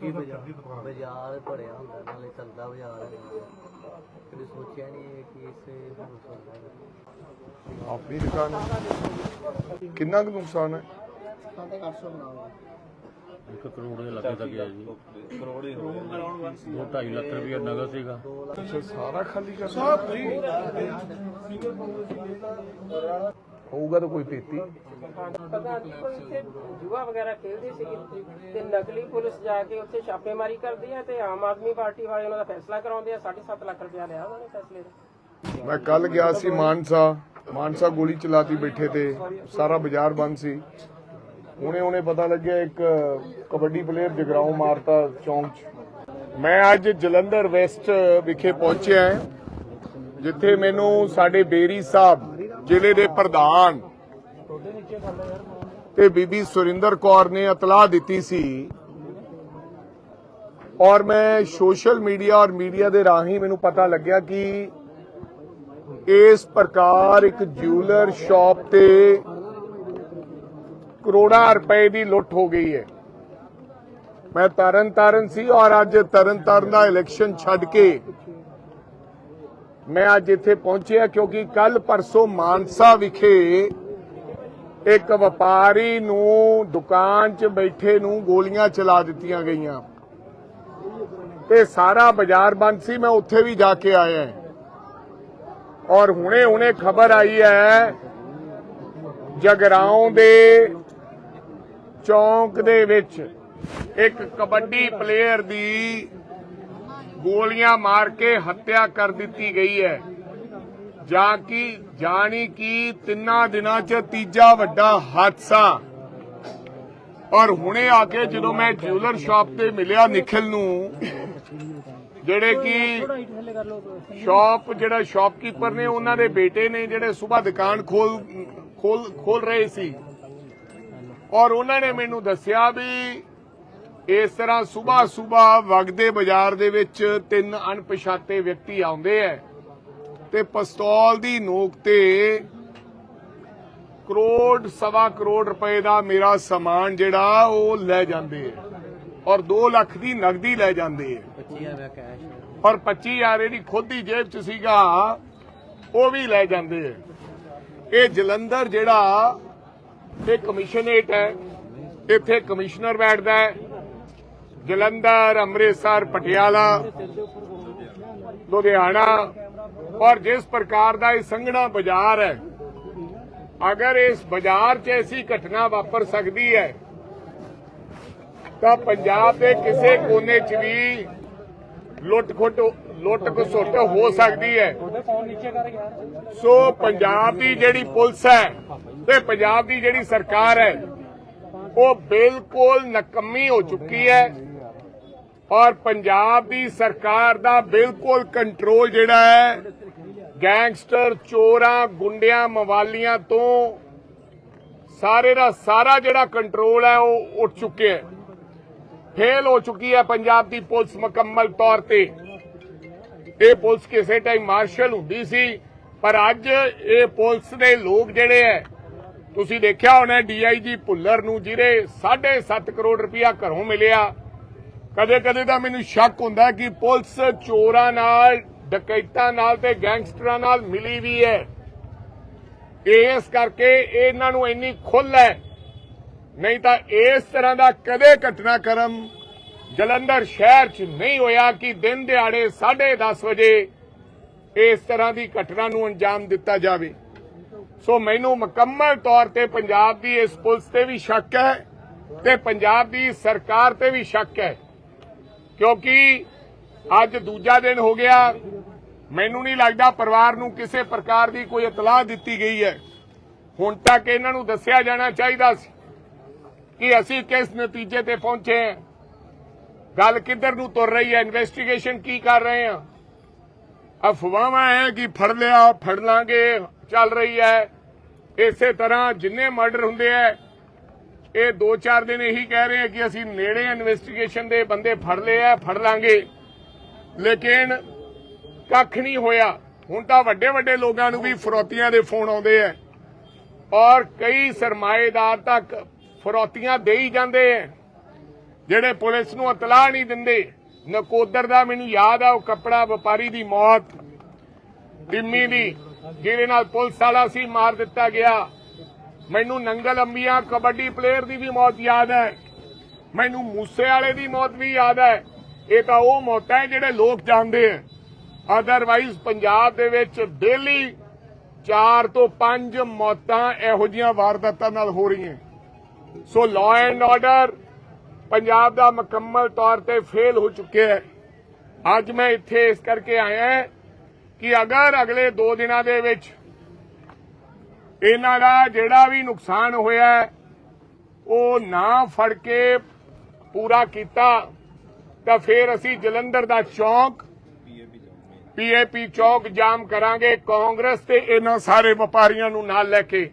ਕੀ ਬਾਜ਼ਾਰ ਬਾਜ਼ਾਰ ਭਰਿਆ ਹੁੰਦਾ ਨਾਲੇ ਚੱਲਦਾ ਬਾਜ਼ਾਰ ਹੈ। ਕਦੇ ਸੋਚਿਆ ਨਹੀਂ ਕਿ ਇਸੇ ਹੋ ਸਕਦਾ ਹੈ। ਆਪਣੀ ਦੁਕਾਨ ਹੈ। ਕਿੰਨਾ ਕੁ ਨੁਕਸਾਨ ਹੈ? ਸਾਡੇ 800 ਬਣਾਵਾ ਇੱਕ ਕਰੋੜ ਦੇ ਲੱਗੇ ਤੱਕ ਗਿਆ ਜੀ। ਕਰੋੜ ਹੀ ਹੋ ਗਿਆ 2.5 ਲੱਖ ਰੁਪਏ ਨਗਦ ਸੀਗਾ। ਅੱਛਾ ਸਾਰਾ ਖਾਲੀ ਕਰ ਸਭ ਹੋਊਗਾ ਤਾਂ ਕੋਈ ਪੇਤੀ ਪਤਾ ਨਹੀਂ ਕੋਈ ਇੱਥੇ ਜੂਆ ਵਗੈਰਾ ਖੇਡਦੀ ਸੀ ਤੇ ਨਕਲੀ ਪੁਲਿਸ ਜਾ ਕੇ ਉੱਥੇ ਛਾਪੇਮਾਰੀ ਕਰਦੀ ਹੈ ਤੇ ਆਮ ਆਦਮੀ ਪਾਰਟੀ ਵਾਲੇ ਉਹਨਾਂ ਦਾ ਫੈਸਲਾ ਕਰਾਉਂਦੇ ਆ 7.5 ਲੱਖ ਰੁਪਇਆ ਲਿਆ ਉਹਨਾਂ ਨੇ ਫੈਸਲੇ ਦਾ। ਮੈਂ ਕੱਲ ਗਿਆ ਸੀ ਮਾਨਸਾ ਮਾਨਸਾ ਗੋਲੀ ਚਲਾਤੀ ਬੈਠੇ ਤੇ ਸਾਰਾ ਬਾਜ਼ਾਰ ਬੰਦ ਸੀ। ਹੁਣੇ ਹੁਣੇ ਪਤਾ ਲੱਗਿਆ ਇੱਕ ਕਬੱਡੀ ਪਲੇਅਰ ਜਗਰਾਉਂ ਮਾਰਤਾ ਚੌਂਕ 'ਚ। ਮੈਂ ਅੱਜ ਜਲੰਧਰ ਵੈਸਟ ਵਿਖੇ ਪਹੁੰਚਿਆ ਜਿੱਥੇ ਮੈਨੂੰ ਸਾਡੇ ਬੇਰੀ ਸਾਹਿਬ ਜ਼ਿਲ੍ਹੇ ਦੇ ਪ੍ਰਧਾਨ। ਤੇ ਬੀਬੀ ਸੁਰਿੰਦਰ ਕੌਰ ਨੇ ਇਤਲਾਹ ਦਿੱਤੀ ਸੀ। ਔਰ ਮੈਂ ਸੋਸ਼ਲ ਮੀਡੀਆ ਔਰ ਮੀਡੀਆ ਦੇ ਰਾਹੀਂ ਮੈਨੂੰ ਪਤਾ ਲੱਗਿਆ ਕਿ ਇਸ ਪ੍ਰਕਾਰ ਇੱਕ ਜਿਊਲਰ ਸ਼ਾਪ ਤੇ ਕਰੋੜਾਂ ਰੁਪਏ ਦੀ ਲੁੱਟ ਹੋ ਗਈ ਹੈ। ਮੈਂ ਤਰਨ ਤਾਰਨ ਸੀ ਔਰ ਅੱਜ ਤਰਨ ਤਾਰਨ ਦਾ ਇਲੈਕਸ਼ਨ ਛੱਡ ਕੇ ਮੈਂ ਅੱਜ ਇੱਥੇ ਪਹੁੰਚਿਆ ਕਿਉਂਕਿ ਕੱਲ ਪਰਸੋਂ ਮਾਨਸਾ ਵਿਖੇ ਇੱਕ ਵਪਾਰੀ ਨੂੰ ਦੁਕਾਨ 'ਚ ਬੈਠੇ ਨੂੰ ਗੋਲੀਆਂ ਚਲਾ ਦਿੱਤੀਆਂ ਗਈਆਂ। ਤੇ ਸਾਰਾ ਬਾਜ਼ਾਰ ਬੰਦ ਸੀ, ਮੈਂ ਉੱਥੇ ਵੀ ਜਾ ਕੇ ਆਇਆ। ਔਰ ਹੁਣੇ ਹੁਣੇ ਖਬਰ ਆਈ ਹੈ, ਜਗਰਾਉਂ ਦੇ ਚੌਂਕ ਦੇ ਵਿੱਚ ਇੱਕ ਕਬੱਡੀ ਪਲੇਅਰ ਦੀ ਗੋਲੀਆਂ ਮਾਰ ਕੇ ਹੱਤਿਆ ਕਰ ਦਿੱਤੀ ਗਈ ਹੈ। ਜਾਂ ਕਿ ਜਾਣੀ ਕਿ ਤਿੰਨਾਂ ਦਿਨਾਂ 'ਚ ਤੀਜਾ ਵੱਡਾ ਹਾਦਸਾ। ਔਰ ਹੁਣੇ ਆ ਕੇ ਜਦੋਂ ਮੈਂ ਜਿਊਲਰ ਸ਼ਾਪ ਤੇ ਮਿਲਿਆ ਨਿਖਿਲ ਨੂੰ, ਜਿਹੜੇ ਕਿ ਸ਼ਾਪ, ਜਿਹੜਾ ਸ਼ਾਪਕੀਪਰ ਨੇ, ਉਹਨਾਂ ਦੇ ਬੇਟੇ ਨੇ ਜਿਹੜੇ ਸਵੇਰ ਦੁਕਾਨ ਖੋਲ ਖੋਲ ਖੋਲ ਰਹੇ ਸੀ। ਔਰ ਉਹਨਾਂ ਨੇ ਮੈਨੂੰ ਦੱਸਿਆ ਵੀ ਇਸ ਤਰ੍ਹਾਂ ਸਵੇਰ ਸਵੇਰ ਵਗਦੇ ਬਾਜ਼ਾਰ ਦੇ ਵਿੱਚ ਤਿੰਨ ਅਣਪਛਾਤੇ ਵਿਅਕਤੀ ਆਉਂਦੇ ਐ ਤੇ ਪਿਸਤੌਲ ਦੀ ਨੋਕ ਤੇ ਕਰੋੜ ਸਵਾ ਕਰੋੜ ਰੁਪਏ ਦਾ ਮੇਰਾ ਸਮਾਨ ਜਿਹੜਾ ਉਹ ਲੈ ਜਾਂਦੇ ਐ ਔਰ 2 ਲੱਖ ਦੀ ਨਗਦੀ ਲੈ ਜਾਂਦੇ ਐ। 25000 ਕੈਸ਼ ਔਰ 25000 ਇਹਦੀ ਖੁਦ ਦੀ ਜੇਬ 'ਚ ਸੀਗਾ ਉਹ ਵੀ ਲੈ ਜਾਂਦੇ ਐ। ਇਹ ਜਲੰਧਰ ਜਿਹੜਾ ਇਹ ਕਮਿਸ਼ਨਰੇਟ ਹੈ ਇੱਥੇ ਕਮਿਸ਼ਨਰ ਬੈਠਦਾ ਹੈ ਜਲੰਧਰ, ਅੰਮ੍ਰਿਤਸਰ, ਪਟਿਆਲਾ, ਲੁਧਿਆਣਾ ਔਰ ਜਿਸ ਪ੍ਰਕਾਰ ਦਾ ਇਹ ਸੰਘਣਾ ਬਾਜ਼ਾਰ ਹੈ, ਅਗਰ ਇਸ ਬਾਜ਼ਾਰ 'ਚ ਐਸੀ ਘਟਨਾ ਵਾਪਰ ਸਕਦੀ ਹੈ, ਤਾਂ ਪੰਜਾਬ ਦੇ ਕਿਸੇ ਕੋਨੇ 'ਚ ਵੀ ਲੁੱਟ ਖੁੱਟ, ਲੁੱਟ ਖਸੁੱਟ ਹੋ ਸਕਦੀ ਹੈ। ਸੋ ਪੰਜਾਬ ਦੀ ਜਿਹੜੀ ਪੁਲਿਸ ਹੈ ਤੇ ਪੰਜਾਬ ਦੀ ਜਿਹੜੀ ਸਰਕਾਰ ਹੈ, ਉਹ ਬਿਲਕੁਲ ਨਕਮੀ ਹੋ ਚੁੱਕੀ ਹੈ। ਔਰ ਪੰਜਾਬ ਦੀ ਸਰਕਾਰ ਦਾ ਬਿਲਕੁਲ ਕੰਟਰੋਲ ਜਿਹੜਾ ਹੈ, ਗੈਂਗਸਟਰ, ਚੋਰਾਂ, ਗੁੰਡਿਆਂ, ਮਵਾਲੀਆਂ ਤੋਂ ਸਾਰੇ ਦਾ ਸਾਰਾ ਜਿਹੜਾ ਕੰਟਰੋਲ ਹੈ, ਉਹ ਉੱਠ ਚੁੱਕਿਆ ਹੈ। ਫੇਲ ਹੋ ਚੁੱਕੀ ਹੈ ਪੰਜਾਬ ਦੀ ਪੁਲਿਸ ਮੁਕੰਮਲ ਤੌਰ ਤੇ। ਇਹ ਪੁਲਿਸ ਕਿਸੇ ਟਾਈਮ ਮਾਰਸ਼ਲ ਹੁੰਦੀ ਸੀ, ਪਰ ਅੱਜ ਇਹ ਪੁਲਿਸ ਦੇ ਲੋਕ ਜਿਹੜੇ ਐ ਤੁਸੀਂ ਦੇਖਿਆ ਹੋਣਾ ਡੀਆਈਜੀ ਭੁੱਲਰ ਨੂੰ, ਜਿਹਦੇ 7.5 ਕਰੋੜ ਰੁਪਇਆ ਘਰੋਂ ਮਿਲਿਆ। ਕਦੇ ਕਦੇ ਤਾਂ ਮੈਨੂੰ ਸ਼ੱਕ ਹੁੰਦਾ ਕਿ ਪੁਲਿਸ ਚੋਰਾਂ ਨਾਲ, ਡਕੈਤਾਂ ਨਾਲ ਤੇ ਗੈਂਗਸਟਰਾਂ ਨਾਲ ਮਿਲੀ ਵੀ ਹੈ। ਇਸ ਕਰਕੇ ਇਹਨਾਂ ਨੂੰ ਇੰਨੀ ਖੁੱਲ ਹੈ। ਨਹੀਂ ਤਾਂ ਇਸ ਤਰ੍ਹਾਂ ਦਾ ਕਦੇ ਘਟਨਾਕ੍ਰਮ ਜਲੰਧਰ ਸ਼ਹਿਰ 'ਚ ਨਹੀਂ ਹੋਇਆ ਕਿ ਦਿਨ ਦਿਹਾੜੇ 10:30 ਵਜੇ ਇਸ ਤਰ੍ਹਾਂ ਦੀ ਘਟਨਾ ਨੂੰ ਅੰਜਾਮ ਦਿੱਤਾ ਜਾਵੇ। ਸੋ ਮੈਨੂੰ ਮੁਕੰਮਲ ਤੌਰ ਤੇ ਪੰਜਾਬ ਦੀ ਇਸ ਪੁਲਿਸ ਤੇ ਵੀ ਸ਼ੱਕ ਹੈ ਤੇ ਪੰਜਾਬ ਦੀ ਸਰਕਾਰ ਤੇ ਵੀ ਸ਼ੱਕ ਹੈ। ਕਿਉਂਕਿ ਅੱਜ ਦੂਜਾ ਦਿਨ ਹੋ ਗਿਆ। ਮੈਨੂੰ ਨਹੀਂ ਲੱਗਦਾ ਪਰਿਵਾਰ ਨੂੰ ਕਿਸੇ ਪ੍ਰਕਾਰ ਦੀ ਕੋਈ ਇਤਲਾਹ ਦਿੱਤੀ ਗਈ ਹੈ। ਹੁਣ ਤੱਕ ਇਹਨਾਂ ਨੂੰ ਦੱਸਿਆ ਜਾਣਾ ਚਾਹੀਦਾ ਸੀ ਕਿ ਅਸੀਂ ਕਿਸ ਨਤੀਜੇ ਤੇ ਪਹੁੰਚੇ ਹਾਂ। ਗੱਲ ਕਿੱਧਰ ਨੂੰ ਤੁਰ ਰਹੀ ਹੈ? ਇਨਵੈਸਟੀਗੇਸ਼ਨ ਕੀ ਕਰ ਰਹੇ ਹਾਂ? ਅਫਵਾਹਾਂ ਹੈ ਕਿ ਫੜ ਲਿਆ, ਫੜ ਲਾਂਗੇ, ਚੱਲ ਰਹੀ ਹੈ। ਇਸੇ ਤਰ੍ਹਾਂ ਜਿੰਨੇ ਮਰਡਰ ਹੁੰਦੇ ਆ ਇਹ 2-4 ਦਿਨ ਇਹੀ ਕਹਿ ਰਹੇ ਆ ਕਿ ਅਸੀਂ ਨੇੜੇ ਇਨਵੈਸਟੀਗੇਸ਼ਨ ਦੇ ਬੰਦੇ ਫੜ ਲਏ ਆ, ਫੜ ਲਾਂਗੇ। ਲੇਕਿਨ ਕੱਖ ਨਹੀਂ ਹੋਇਆ। ਹੁਣ ਤਾਂ ਵੱਡੇ ਵੱਡੇ ਲੋਕਾਂ ਨੂੰ ਵੀ ਫਰੋਤੀਆਂ ਦੇ ਫੋਨ ਆਉਂਦੇ ਆ। ਔਰ ਕਈ ਸਰਮਾਏਦਾਰ ਤੱਕ ਫਰੋਤੀਆਂ ਦੇ ਹੀ ਜਾਂਦੇ ਆ। ਜਿਹੜੇ ਪੁਲਿਸ ਨੂੰ ਇਤਲਾਹ ਨਹੀਂ ਦਿੰਦੇ। ਨਕੋਦਰ ਦਾ ਮੈਨੂੰ ਯਾਦ ਆ, ਉਹ ਕੱਪੜਾ ਵਪਾਰੀ ਦੀ ਮੌਤ। ਟਿੰਮੀ ਦੀ, ਜਿਹਦੇ ਨਾਲ ਪੁਲਿਸ ਵਾਲਾ ਸੀ, ਮਾਰ ਦਿੱਤਾ ਗਿਆ। ਮੈਨੂੰ ਨੰਗਲ ਅੰਬੀਆਂ ਕਬੱਡੀ ਪਲੇਅਰ ਦੀ ਵੀ ਮੌਤ ਯਾਦ ਹੈ। ਮੈਨੂੰ ਮੂਸੇ ਵਾਲੇ ਦੀ ਮੌਤ ਵੀ ਯਾਦ ਹੈ। ਇਹ ਤਾਂ ਉਹ ਮੌਤਾਂ ਹੈ ਜਿਹੜੇ ਲੋਕ ਜਾਣਦੇ ਆ ਅਦਰਵਾਈਜ਼ ਪੰਜਾਬ ਦੇ ਵਿੱਚ ਡੇਲੀ 4 ਤੋਂ 5 ਮੌਤਾਂ ਇਹੋ ਜੀਆਂ ਵਾਰਦਾਤਾਂ ਨਾਲ ਹੋ ਰਹੀਆਂ। So law and order Punjab ਦਾ ਮੁਕੰਮਲ ਤੌਰ ਤੇ ਫੇਲ ਹੋ ਚੁੱਕਿਆ ਹੈ। ਅੱਜ ਮੈਂ ਇੱਥੇ ਇਸ ਕਰਕੇ ਆਇਆ ਕਿ ਅਗਰ ਅਗਲੇ 2 ਦਿਨਾਂ ਦੇ ਵਿੱਚ ਇਹਨਾਂ ਦਾ ਜਿਹੜਾ ਵੀ ਨੁਕਸਾਨ ਹੋਇਆ ਉਹ ਨਾ ਫੜ ਕੇ ਪੂਰਾ ਕੀਤਾ, ਤਾਂ ਫਿਰ ਅਸੀਂ ਜਲੰਧਰ ਦਾ ਚੌਂਕ ਪੀਏਪੀ ਚੌਕ ਜਾਮ ਕਰਾਂਗੇ। ਕਾਂਗਰਸ ਤੇ ਇਹਨਾਂ ਸਾਰੇ ਵਪਾਰੀਆਂ ਨੂੰ ਨਾਲ ਲੈ ਕੇ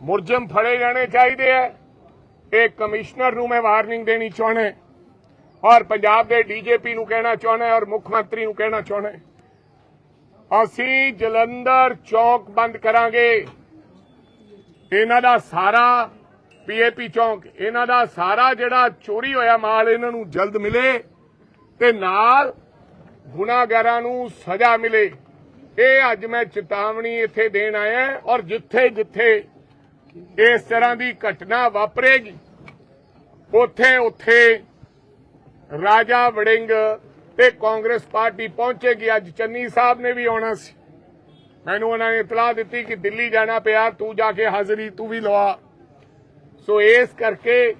ਮੁਰਜਮ ਫੜੇ ਜਾਣੇ ਚਾਹੀਦੇ ਐ ਇਹ ਕਮਿਸ਼ਨਰ ਨੂੰ ਮੈਂ ਵਾਰਨਿੰਗ ਦੇਣੀ ਚਾਹਣਾ ਔਰ ਪੰਜਾਬ ਦੇ ਡੀਜੀਪੀ ਨੂੰ ਕਹਿਣਾ ਚਾਹਣਾ ਔਰ ਮੁੱਖ ਮੰਤਰੀ ਨੂੰ ਕਹਿਣਾ ਚਾਹਣਾ ਅਸੀਂ ਜਲੰਧਰ ਚੌਕ ਬੰਦ ਕਰਾਂਗੇ। ਇਹਨਾਂ ਦਾ ਸਾਰਾ ਪੀਏਪੀ ਚੌਕ, ਇਹਨਾਂ ਦਾ ਸਾਰਾ ਜਿਹੜਾ ਚੋਰੀ ਹੋਇਆ ਮਾਲ ਇਹਨਾਂ ਨੂੰ ਜਲਦ ਮਿਲੇ ਤੇ ਨਾਲ ਗੁਨਾਹਗਾਰਾਂ ਨੂੰ ਸਜ਼ਾ ਮਿਲੇ। ਇਹ ਅੱਜ ਮੈਂ ਚੇਤਾਵਨੀ ਇੱਥੇ ਦੇਣ ਆਇਆ ਔਰ ਜਿੱਥੇ ਜਿੱਥੇ ਇਸ ਤਰ੍ਹਾਂ ਦੀ ਘਟਨਾ ਵਾਪਰੇਗੀ ਉਥੇ ਉਥੇ ਰਾਜਾ ਵੜਿੰਗ ਤੇ ਕਾਂਗਰਸ ਪਾਰਟੀ ਪਹੁੰਚੇਗੀ। ਅੱਜ ਚੰਨੀ ਸਾਹਿਬ ਨੇ ਵੀ ਆਉਣਾ ਸੀ। ਮੈਨੂੰ ਉਹਨਾਂ ਨੇ ਇਤਲਾਹ ਦਿੱਤੀ ਕਿ ਦਿੱਲੀ ਜਾਣਾ ਪਿਆ, ਤੂੰ ਜਾ ਕੇ ਹਾਜ਼ਰੀ ਤੂੰ ਵੀ ਲਵਾ। ਸੋ ਇਸ ਕਰਕੇ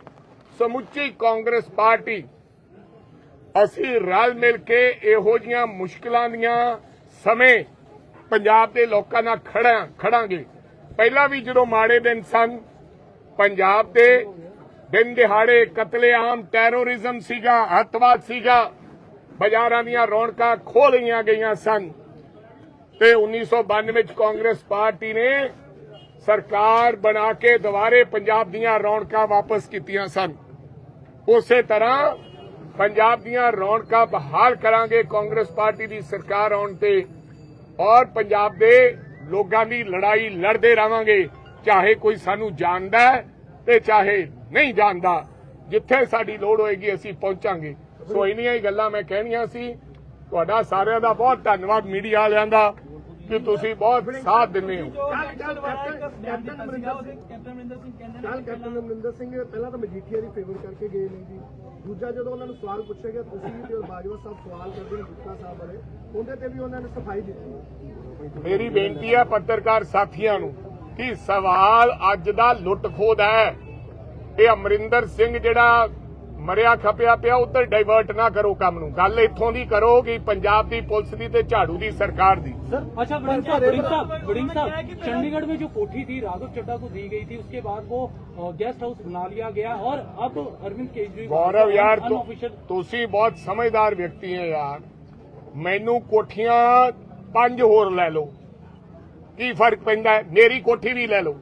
ਸਮੁੱਚੀ ਕਾਂਗਰਸ ਪਾਰਟੀ, ਅਸੀਂ ਰਲ ਮਿਲ ਕੇ ਇਹੋ ਜੀਆਂ ਮੁਸ਼ਕਲਾਂ ਦੀਆਂ ਸਮੇਂ ਪੰਜਾਬ ਦੇ ਲੋਕਾਂ ਨਾਲ ਖੜਾ ਖੜਾਂਗੇ। ਪਹਿਲਾਂ ਵੀ ਜਦੋਂ ਮਾੜੇ ਦਿਨ ਸਨ, ਪੰਜਾਬ ਦੇ ਦਿਨ ਦਿਹਾੜੇ ਕਤਲੇਆਮ ਟੈਰੋਰਿਜ਼ਮ ਸੀਗਾ, ਅੱਤਵਾਦ ਸੀਗਾ ਬਾਜ਼ਾਰਾਂ ਦੀਆਂ ਰੌਣਕਾਂ ਖੋ ਲਈਆਂ ਗਈਆਂ ਸਨ। ਤੇ 1992 ਵਿੱਚ ਕਾਂਗਰਸ ਪਾਰਟੀ ਨੇ ਸਰਕਾਰ ਬਣਾ ਕੇ ਦੁਬਾਰੇ ਪੰਜਾਬ ਦੀਆਂ ਰੌਣਕਾਂ ਵਾਪਸ ਕੀਤੀਆਂ ਸਨ। ਉਸੇ ਤਰ੍ਹਾਂ ਪੰਜਾਬ ਦੀਆਂ ਰੌਣਕਾਂ ਬਹਾਲ ਕਰਾਂਗੇ ਕਾਂਗਰਸ ਪਾਰਟੀ ਦੀ ਸਰਕਾਰ ਆਉਣ ਤੇ ਔਰ ਪੰਜਾਬ ਦੇ ਲੋਕਾਂ ਦੀ ਲੜਾਈ ਲੜਦੇ ਰਵਾਂਗੇ ਚਾਹੇ ਕੋਈ ਸਾਨੂੰ ਜਾਣਦਾ ਤੇ ਚਾਹੇ ਨਹੀਂ ਜਾਣਦਾ। ਜਿੱਥੇ ਸਾਡੀ ਲੋੜ ਹੋਏਗੀ ਅਸੀਂ ਪਹੁੰਚਾਂਗੇ। ਸੋ ਇੰਨੀਆਂ ਹੀ ਗੱਲਾਂ ਮੈਂ ਕਹਿਣੀਆਂ ਸੀ ਤੁਹਾਡਾ ਸਾਰਿਆਂ ਦਾ ਬਹੁਤ ਧੰਨਵਾਦ ਮੀਡੀਆ ਵਾਲਿਆਂ ਦਾ ਕਿ ਤੁਸੀਂ ਬਹੁਤ ਸਾਥ ਦਿੰਦੇ ਹੋ ਕੈਪਟਨ ਅਮਰਿੰਦਰ ਸਿੰਘ ਕੈਪਟਨ ਅਮਰਿੰਦਰ ਸਿੰਘ ਕਹਿੰਦੇ ਨੇ ਕੈਪਟਨ ਅਮਰਿੰਦਰ ਸਿੰਘ ਪਹਿਲਾਂ ਤਾਂ ਮਜੀਠੀਆ ਦੀ ਫੇਵਰ ਕਰਕੇ ਗਏ ਨੇ ਜੀ ਦੂਜਾ ਜਦੋਂ ਉਹਨਾਂ ਨੂੰ ਸਵਾਲ ਪੁੱਛਿਆ ਗਿਆ ਤੁਸੀਂ ਤੇ ਬਾਜਵਾ ਸਾਹਿਬ ਸਵਾਲ ਕਰਦੇ ਨੇ ਗੁਪਤਾ ਸਾਹਿਬ ਵਾਲੇ ਉਹਦੇ ਤੇ ਵੀ ਉਹਨਾਂ ਨੇ ਸਫ਼ਾਈ ਦਿੱਤੀ ਮੇਰੀ ਬੇਨਤੀ ਹੈ ਪੱਤਰਕਾਰ ਸਾਥੀਆਂ ਨੂੰ ਕਿ ਸਵਾਲ ਅੱਜ ਦਾ ਲੁੱਟ ਖੋਦ ਹੈ ਇਹ ਅਮਰਿੰਦਰ ਸਿੰਘ ਜਿਹੜਾ ਮਰਿਆ ਖਪਿਆ ਪਿਆ ਉਧਰ ਡਾਈਵਰਟ ਨਾ ਕਰੋ ਕੰਮ ਨੂੰ ਗੱਲ ਇੱਥੋਂ ਦੀ ਕਰੋ ਕਿ ਪੰਜਾਬ ਦੀ ਪੁਲਿਸ ਦੀ ਤੇ ਝਾੜੂ ਦੀ ਸਰਕਾਰ ਦੀ अच्छा वड़िंग साहब वड़िंग साहब वड़िंग साहब चंडीगढ़ में जो कोठी थी राघव चड्डा को दी गई थी उसके बाद वो अ, गेस्ट हाउस बना लिया गया और अब अरविंद केजरीवाल ਗੌਰਵ ਯਾਰ ਤੁ- अनऑफिशियल ਤੁਸੀਂ ਬਹੁਤ ਸਮਝਦਾਰ ਵਿਅਕਤੀ ਹੈ ਯਾਰ ਮੈਨੂੰ ਕੋਠੀਆਂ ਪੰਜ ਹੋਰ ਲੈ ਲਓ ਕੀ ਫਰਕ ਪੈਂਦਾ ਹੈ? ਮੇਰੀ ਕੋਠੀ ਵੀ ਲੈ ਲਓ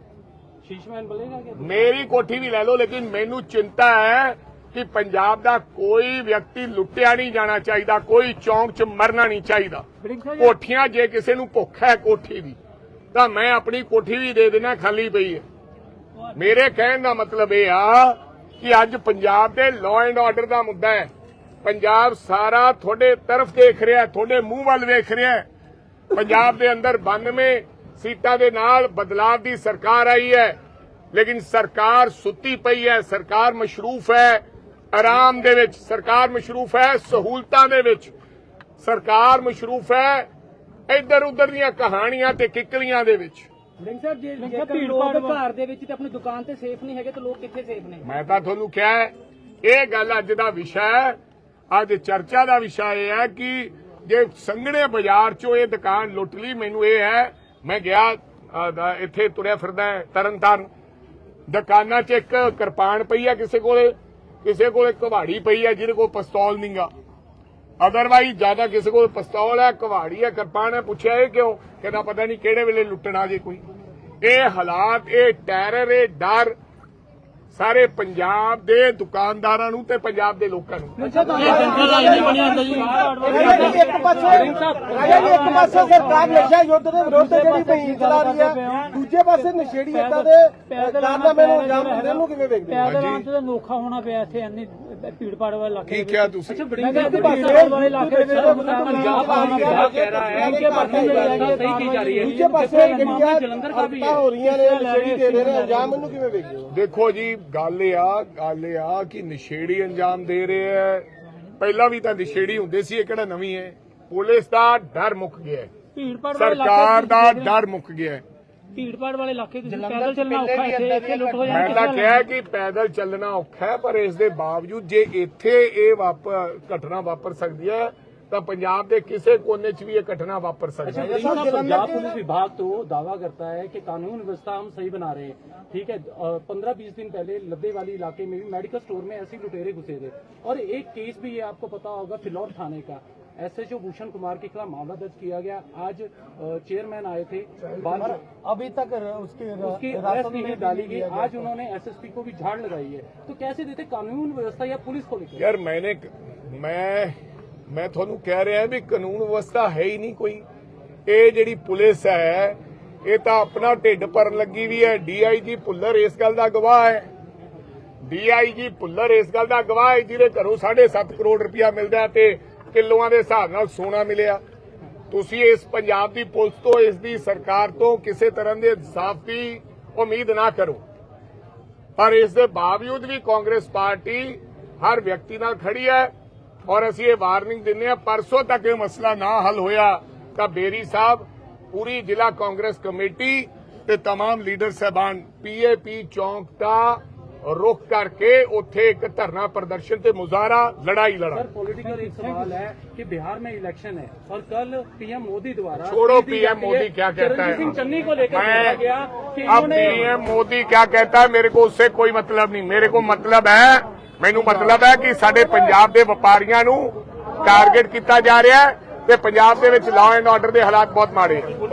शीशमहल बनेगा क्या ਮੇਰੀ ਕੋਠੀ ਵੀ ਲੈ ਲਓ ਲੇਕਿਨ ਮੈਨੂੰ ਚਿੰਤਾ ਹੈ ਕਿ ਪੰਜਾਬ ਦਾ ਕੋਈ ਵਿਅਕਤੀ ਲੁੱਟਿਆ ਨਹੀਂ ਜਾਣਾ ਚਾਹੀਦਾ ਕੋਈ ਚੌਂਕ 'ਚ ਮਰਨਾ ਨਹੀਂ ਚਾਹੀਦਾ। ਕੋਠੀਆਂ ਜੇ ਕਿਸੇ ਨੂੰ ਭੁੱਖ ਹੈ ਕੋਠੀ ਦੀ ਤਾਂ ਮੈਂ ਆਪਣੀ ਕੋਠੀ ਵੀ ਦੇ ਦੇਣਾ ਖਾਲੀ ਪਈ ਹੈ। ਮੇਰੇ ਕਹਿਣ ਦਾ ਮਤਲਬ ਇਹ ਆ ਕਿ ਅੱਜ ਪੰਜਾਬ ਦੇ ਲਾਅ ਐਂਡ ਆਰਡਰ ਦਾ ਮੁੱਦਾ ਹੈ। ਪੰਜਾਬ ਸਾਰਾ ਤੁਹਾਡੇ ਤਰਫ ਦੇਖ ਰਿਹਾ ਤੁਹਾਡੇ ਮੂੰਹ ਵੱਲ ਵੇਖ ਰਿਹਾ। ਪੰਜਾਬ ਦੇ ਅੰਦਰ 92 ਸੀਟਾਂ ਦੇ ਨਾਲ ਬਦਲਾਅ ਦੀ ਸਰਕਾਰ ਆਈ ਹੈ ਲੇਕਿਨ ਸਰਕਾਰ ਸੁੱਤੀ ਪਈ ਹੈ ਸਰਕਾਰ ਮਸ਼ਰੂਫ ਹੈ। ਆਰਾਮ ਦੇ ਵਿੱਚ ਸਰਕਾਰ ਮਸ਼ਰੂਫ ਹੈ ਸਹੂਲਤਾਂ ਦੇ ਵਿੱਚ ਸਰਕਾਰ ਮਸ਼ਰੂਫ ਹੈ ਇੱਧਰ ਉੱਧਰ ਦੀਆਂ ਕਹਾਣੀਆਂ ਤੇ ਕਿਕਲੀਆਂ ਦੇ ਵਿੱਚ। ਮੈਂ ਤਾਂ ਤੁਹਾਨੂੰ ਕਿਹਾ ਇਹ ਗੱਲ ਅੱਜ ਦਾ ਵਿਸ਼ਾ ਹੈ। ਅੱਜ ਚਰਚਾ ਦਾ ਵਿਸ਼ਾ ਇਹ ਹੈ ਕਿ ਜੇ ਸੰਘਣੇ ਬਾਜ਼ਾਰ ਚੋਂ ਇਹ ਦੁਕਾਨ ਲੁੱਟ ਲਈ ਮੈਨੂੰ ਇਹ ਹੈ ਮੈਂ ਗਿਆ ਇੱਥੇ ਤੁਰਿਆ ਫਿਰਦਾ ਤਰਨਤਾਰਨ। ਦੁਕਾਨਾਂ 'ਚ ਇੱਕ ਕਿਰਪਾਨ ਪਈ ਆ ਕਿਸੇ ਕੋਲੇ। ਕਿਸੇ ਕੋਲ ਕੁਹਾੜੀ ਪਈ ਹੈ ਜਿਹਦੇ ਕੋਲ ਪਿਸਤੌਲ ਨਹੀਂਗਾ ਅਦਰਵਾਈਜ਼ ਜ਼ਿਆਦਾ ਕਿਸੇ ਕੋਲ ਪਿਸਤੌਲ ਹੈ ਕੁਹਾੜੀ ਹੈ ਕਿਰਪਾਨ ਹੈ ਪੁੱਛਿਆ ਇਹ ਕਿਉਂ? ਕਹਿੰਦਾ ਪਤਾ ਨਹੀਂ ਕਿਹੜੇ ਵੇਲੇ ਲੁੱਟਣਾ ਜੇ ਕੋਈ। ਇਹ ਹਾਲਾਤ, ਇਹ ਟੈਰਰ ਇਹ ਡਰ ਸਾਰੇ ਪੰਜਾਬ ਦੇ ਦੁਕਾਨਦਾਰਾਂ ਨੂੰ ਤੇ ਪੰਜਾਬ ਦੇ ਲੋਕਾਂ ਨੂੰ। ਇਹ ਜਨਤਾ ਦਾ ਨਹੀਂ ਬਣਿਆ ਹੁੰਦਾ ਜੀ। ਇੱਕ ਪਾਸੇ ਰਾਜਾ ਜੀ ਇੱਕ ਪਾਸੇ ਸਰਕਾਰ ਨਸ਼ਾ ਯੁੱਧ ਦੇ ਵਿਰੁੱਧ ਜਿਹੜੀ ਮੁਹਿੰਮ ਚਲਾ ਰਹੀ ਹੈ ਦੂਜੇ ਪਾਸੇ ਨਸ਼ੇੜੀ ਏਦਾਂ ਦੇ ਕਾਰਨਾਮੇ ਨੂੰ ਅੰਜਾਮ ਦਿੰਦੇ ਨੂੰ ਕਿਵੇਂ ਵੇਖਦੇ ਹੋ? ਪੈਦਲ ਆਉਣ ਤੇ ਤਾਂ ਨੋਖਾ ਹੋਣਾ ਪਿਆ ਇੱਥੇ ਇੰਨੀ ਭੀੜ ਭਾੜ ਵਾਲੇ ਇਲਾਕੇ ਕੀ ਕਿਹਾ ਤੁਸੀਂ। ਅੱਛਾ ਬੜੀ ਗੱਲ ਭੀੜ ਭਾੜ ਵਾਲੇ ਇਲਾਕੇ ਦੇ ਵਿੱਚ ਪੰਜਾਬ ਆਮ ਵਿਭਾਗ ਕਹਿ ਰਹਾ ਹੈ ਕਿ ਪਾਸੇ ਸਹੀ ਕੀ ਜਾ ਰਹੀ ਹੈ। ਦੂਜੇ ਪਾਸੇ ਗੱਡੀਆਂ ਜਲੰਧਰ ਦਾ ਵੀ ਹਰਕਤਾਂ ਹੋ। ਰਹੀਆਂ ਨੇ ਨਸ਼ੇੜੀ ਦੇ ਰਹੇ ਨੇ ਅੰਜਾਮ ਇਹਨੂੰ ਕਿਵੇਂ ਵੇਖਦੇ ਹੋ? ਦੇਖੋ ਜੀ ਗੱਲ ਇਹ ਆ ਗੱਲ ਇਹ ਆ ਕਿ ਨਸ਼ੇੜੀ ਅੰਜਾਮ ਦੇ ਰਹੇ ਐ ਪਹਿਲਾਂ ਵੀ ਤਾਂ ਨਸ਼ੇੜੀ ਹੁੰਦੇ ਸੀ ਇਹ ਕਿਹੜਾ ਨਵੀਂ ਹੈ ਪੁਲਿਸ ਦਾ ਡਰ ਮੁੱਕ ਗਿਆ ਹੈ। ਸਰਕਾਰ ਦਾ ਡਰ ਮੁੱਕ ਗਿਆ ਹੈ। ਭੀੜ ਭਾੜ ਵਾਲੇ ਇਲਾਕੇ ਤੁਸੀਂ ਪੈਦਲ ਚੱਲਣਾ ਔਖਾ ਇੱਥੇ ਇੱਥੇ ਲੁੱਟ ਹੋ ਮੈਂ ਤਾਂ ਕਿਹਾ ਕਿ ਪੈਦਲ ਚੱਲਣਾ ਔਖਾ ਹੈ ਪਰ ਇਸ ਦੇ ਬਾਵਜੂਦ ਜੇ ਇੱਥੇ ਇਹ ਵਾਪਰ ਘਟਨਾ ਵਾਪਰ ਸਕਦੀ ਹੈ ਤਾਂ ਪੰਜਾਬ ਦੇ ਕਿਸੇ ਕੋਨੇ 'ਚ ਵੀ ਇਹ ਘਟਨਾ ਵਾਪਰ ਸਕਦੀ ਹੈ पंजाब पुलिस विभाग तो दावा करता है कि कानून व्यवस्था हम सही बना रहे हैं ठीक है पंद्रह बीस दिन पहले लद्दे वाली इलाके में भी मेडिकल स्टोर में ऐसे ही लुटेरे घुसे थे और एक केस भी ये आपको पता होगा फिलौर थाने का एसएचओ भूषण कुमार के खिलाफ मामला दर्ज किया गया आज अ, चेयरमैन आए थे बाद अभी तक उसके उसकी अरेस्ट नहीं डाली गई आज उन्होंने एसएसपी को भी झाड़ लगाई है तो कैसे देते कानून व्यवस्था या पुलिस को लेकर ਯਾਰ ਮੈਨੇ ਮੈਂ ਮੈਂ ਤੁਹਾਨੂੰ ਕਹਿ ਰਿਹਾ ਵੀ ਕਾਨੂੰਨ ਵਿਵਸਥਾ ਹੈ ਹੀ ਨਹੀਂ ਕੋਈ। ਇਹ ਜਿਹੜੀ ਪੁਲਿਸ ਹੈ, ਇਹ ਤਾਂ ਆਪਣਾ ਢਿੱਡ ਭਰਨ ਲੱਗੀ ਵੀ ਹੈ। ਡੀਆਈਜੀ ਭੁੱਲਰ ਇਸ ਗੱਲ ਦਾ ਗਵਾਹ ਹੈ। ਡੀਆਈਜੀ ਭੁੱਲਰ ਇਸ ਗੱਲ ਦਾ ਗਵਾਹ ਹੈ, ਜਿਹਦੇ ਘਰੋਂ 7.5 ਕਰੋੜ ਰੁਪਇਆ ਮਿਲਦਾ ਤੇ ਕਿਲੋਆਂ ਦੇ ਹਿਸਾਬ ਨਾਲ ਸੋਨਾ ਮਿਲਿਆ। ਤੁਸੀਂ ਇਸ ਪੰਜਾਬ ਦੀ ਪੁਲਿਸ ਤੋਂ, ਇਸ ਦੀ ਸਰਕਾਰ ਤੋਂ ਕਿਸੇ ਤਰ੍ਹਾਂ ਦੇ ਇਨਸਾਫ ਦੀ ਉਮੀਦ ਨਾ ਕਰੋ। ਪਰ ਇਸ ਦੇ ਬਾਵਜੂਦ ਵੀ ਕਾਂਗਰਸ ਪਾਰਟੀ ਹਰ ਵਿਅਕਤੀ ਨਾਲ ਖੜੀ ਹੈ। ਔਰ ਅਸੀਂ ਇਹ ਵਾਰਨਿੰਗ ਦਿੰਦੇ ਹਾਂ ਪਰਸੋਂ ਤੱਕ ਇਹ ਮਸਲਾ ਨਾ ਹੱਲ ਹੋਇਆ ਤਾਂ ਬੇਰੀ ਸਾਹਿਬ ਪੂਰੀ ਜ਼ਿਲ੍ਹਾ ਕਾਂਗਰਸ ਕਮੇਟੀ ਤੇ तमाम ਲੀਡਰ ਸਹਿਬਾਨ ਪੀਏਪੀ ਚੌਂਕ ਦਾ ਰੁਖ ਕਰਕੇ ਉੱਥੇ ਇੱਕ ਧਰਨਾ ਪ੍ਰਦਰਸ਼ਨ ਤੇ ਮੁਜ਼ਾਹਰਾ ਲੜਾਈ ਲੜਾ सर पॉलिटिकल एक सवाल है कि बिहार में इलेक्शन है और कल पीएम मोदी द्वारा छोड़ो स्पीच दी पीएम जाती मोदी है। क्या कहता चरणजीत है सिंह चन्नी को लेकर बोला मैं गया कि अब इन्होंने पीएम मोदी क्या कहता है मेरे को उससे कोई मतलब नहीं मेरे को मतलब है ਮੈਨੂੰ ਮਤਲਬ ਹੈ ਕਿ ਸਾਡੇ ਪੰਜਾਬ ਦੇ ਵਪਾਰੀਆਂ ਨੂੰ ਟਾਰਗੇਟ ਕੀਤਾ ਜਾ ਰਿਹਾ ਹੈ ਤੇ ਪੰਜਾਬ ਦੇ ਵਿੱਚ ਲਾਅ ਐਂਡ ਆਰਡਰ ਦੇ ਹਾਲਾਤ ਬਹੁਤ ਮਾੜੇ ਹੈ